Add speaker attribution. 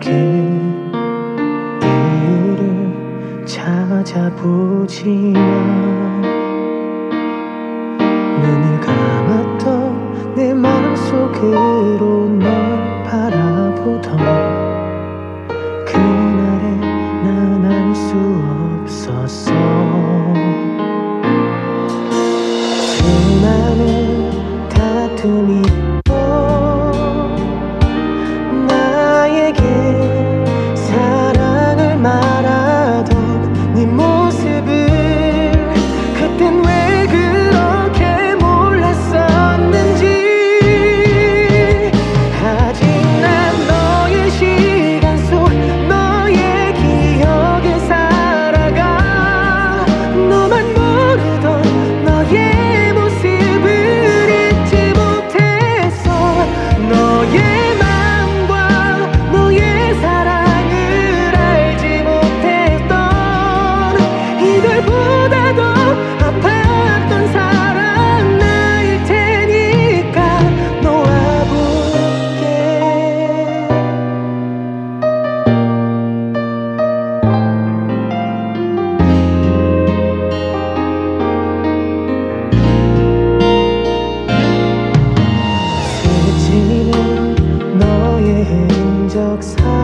Speaker 1: 그대를 찾아보지만 눈을 감았던 내 마음속으로 널 바라보던 그날에 난 알 수 없었어. 수많은 다툼이 looks high.